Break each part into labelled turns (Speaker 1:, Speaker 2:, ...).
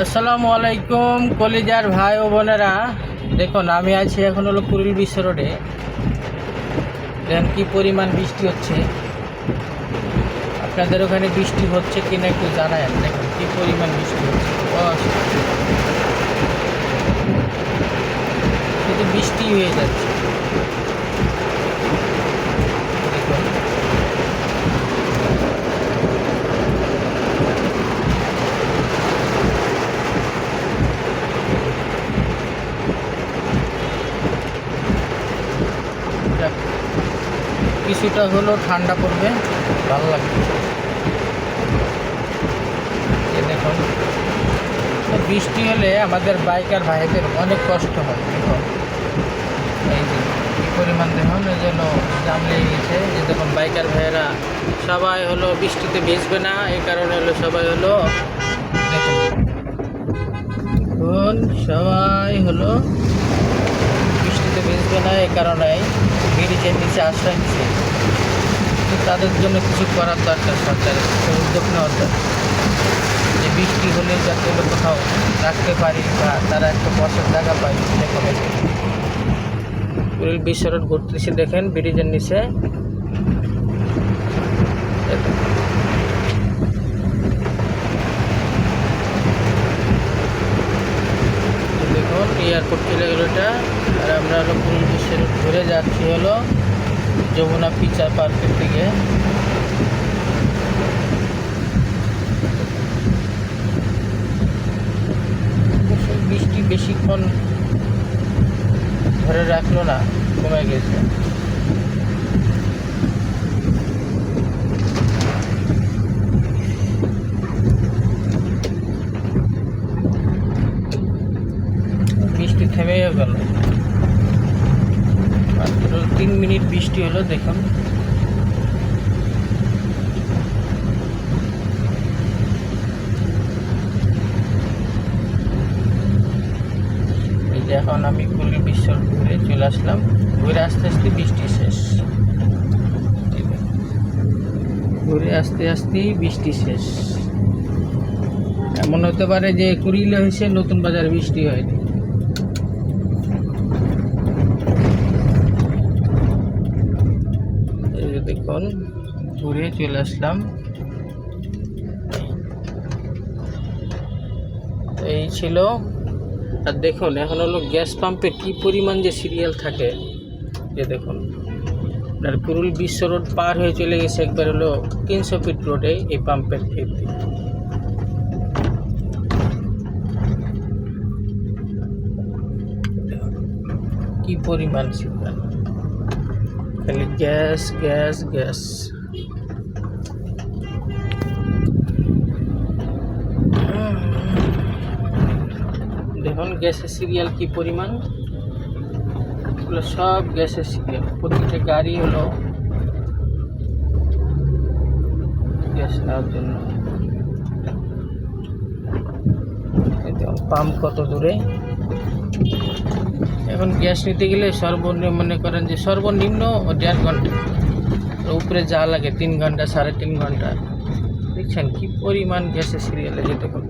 Speaker 1: আসসালামু আলাইকুম, কলিজার ভাই ও বোনেরা। দেখুন, আমি আছি এখন হলো কুড়িল বিশ্ব রোডে। দেখেন কী পরিমাণ বৃষ্টি হচ্ছে। আপনাদের ওখানে বৃষ্টি হচ্ছে কি না একটু জানায়। দেখুন কী পরিমাণ বৃষ্টি হচ্ছে। শুধু বৃষ্টি হয়ে যাচ্ছে। কিছুটা হলেও ঠান্ডা পড়বে। ভালো লাগবে। দেখুন। বৃষ্টি হলে আমাদের বাইকার ভাইদের অনেক কষ্ট হয়, দেখুন। এই যে, কী পরিমাণ দেখুন, এই জন্য জাম লেগে গেছে। যে দেখুন বাইকার ভাইয়েরা সবাই হলো বৃষ্টিতে ভিজবে না, এই কারণে হলো সবাই হলো দেখুন। সবাই হলো বৃষ্টিতে না এই কারণে ব্রিজের নিচে আশ্রয় নিচ্ছে। তাদের জন্য কিছু করার দরকার সরকারের। উদ্যোগ নেওয়ার দরকার। যে বৃষ্টি হলে যাতে কোথাও রাখতে পারি বা তারা একটা বসার জায়গা পায় সেরকম বিশ্ব রোড ঘুরতেছে দেখেন ব্রিজের নিচে দেখুন এয়ারপোর্ট চলে গেল এটা। আর আমরা হলো পুরীর দেশের ঘুরে যাচ্ছি হলো যমুনা পিচার পার্কের দিকে। বৃষ্টি বেশিক্ষণ ধরে রাখল না, কমে গেছে বৃষ্টি থেমেও গেল। মাত্র তিন মিনিট বৃষ্টি হলো, দেখুন। এখন আমি কুলি বিশ্ব ঘুরে চলে আসলাম। ঘুরে আস্তে আস্তে বৃষ্টি শেষ। ঘুরে আস্তে আস্তেই বৃষ্টি শেষ। এমন হতে পারে যে কুড়িলে হয়েছে নতুন বাজার বৃষ্টি হয়নি। দেখুন ঘুরে চলে আসলাম। এই ছিল, আর দেখুন, এখন হলো গ্যাস পাম্পে কি পরিমাণ যে সিরিয়াল থাকে যে দেখুন। আপনার কুরুল বিশ্ব রোড পার হয়ে চলে গেছে একবার হলো তিনশো ফিট রোডে এই পাম্পের ফিরতি কি পরিমাণ সিরিয়াল খালি গ্যাস গ্যাস গ্যাস। দেখুন, গ্যাসের সিরিয়াল কি পরিমাণ? এগুলো সব গ্যাসের সিরিয়াল। প্রতিটা গাড়ি হলো গ্যাস নেওয়ার জন্য। পাম্প কত দূরে? এখন গ্যাস নিতে গেলে সর্বনিম্ন মনে করেন যে সর্বনিম্ন দেড় ঘণ্টা। উপরে যা লাগে তিন ঘণ্টা, সাড়ে তিন ঘণ্টা। দেখছেন কি পরিমাণ গ্যাসের সিরিয়ালে যেতে পারে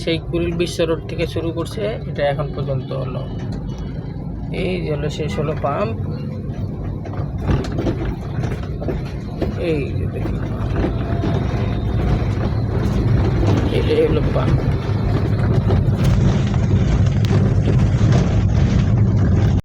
Speaker 1: সেই কুড়িল বিশ্ব রোড থেকে শুরু করছে, এটা এখন পর্যন্ত হলো। এই যে হলো, শেষ হলো পাম্প এই হলো পাম্প